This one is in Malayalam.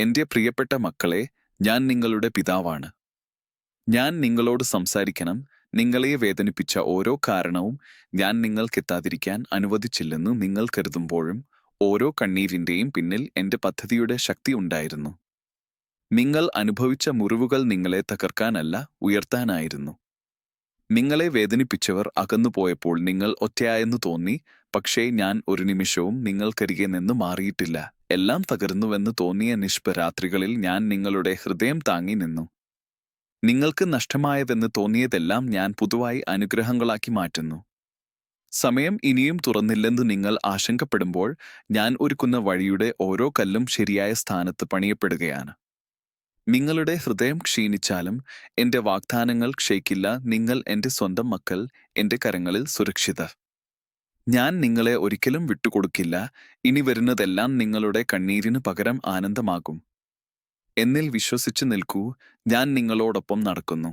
എന്റെ പ്രിയപ്പെട്ട മക്കളെ ഞാൻ നിങ്ങളുടെ പിതാവാണ്. ഞാൻ നിങ്ങളോട് സംസാരിക്കണം നിങ്ങളെ വേദനിപ്പിച്ച ഓരോ കാരണവും ഞാൻ നിങ്ങൾക്കെത്താതിരിക്കാൻ അനുവദിച്ചില്ലെന്ന് നിങ്ങൾ കരുതുമ്പോഴും ഓരോ കണ്ണീരിന്റെയും പിന്നിൽ എന്റെ പദ്ധതിയുടെ ശക്തി ഉണ്ടായിരുന്നു. നിങ്ങൾ അനുഭവിച്ച മുറിവുകൾ നിങ്ങളെ തകർക്കാനല്ല ഉയർത്താനായിരുന്നു. നിങ്ങളെ വേദനിപ്പിച്ചവർ അകന്നുപോയപ്പോൾ നിങ്ങൾ ഒറ്റയായെന്ന് തോന്നി പക്ഷേ ഞാൻ ഒരു നിമിഷവും നിങ്ങൾക്കരികെ നിന്ന് മാറിയിട്ടില്ല. എല്ലാം തകർന്നുവെന്ന് തോന്നിയ നിഷ്പരാത്രികളിൽ ഞാൻ നിങ്ങളുടെ ഹൃദയം താങ്ങി നിന്നു. നിങ്ങൾക്ക് നഷ്ടമായതെന്ന് തോന്നിയതെല്ലാം ഞാൻ പുതുവായി അനുഗ്രഹങ്ങളാക്കി മാറ്റുന്നു. സമയം ഇനിയും തുറന്നില്ലെന്ന് നിങ്ങൾ ആശങ്കപ്പെടുമ്പോൾ ഞാൻ ഒരുക്കുന്ന വഴിയുടെ ഓരോ കല്ലും ശരിയായ സ്ഥാനത്ത് പണിയപ്പെടുകയാണ്. നിങ്ങളുടെ ഹൃദയം ക്ഷീണിച്ചാലും എന്റെ വാഗ്ദാനങ്ങൾ ക്ഷയിക്കില്ല നിങ്ങൾ എന്റെ സ്വന്തം മക്കൾ എന്റെ കരങ്ങളിൽ സുരക്ഷിതർ. ഞാൻ നിങ്ങളെ ഒരിക്കലും വിട്ടുകൊടുക്കില്ല ഇനി വരുന്നതെല്ലാം നിങ്ങളുടെ കണ്ണീരിന് പകരം ആനന്ദമാകും. എന്നിൽ വിശ്വസിച്ചു നിൽക്കൂ ഞാൻ നിങ്ങളോടൊപ്പം നടക്കുന്നു.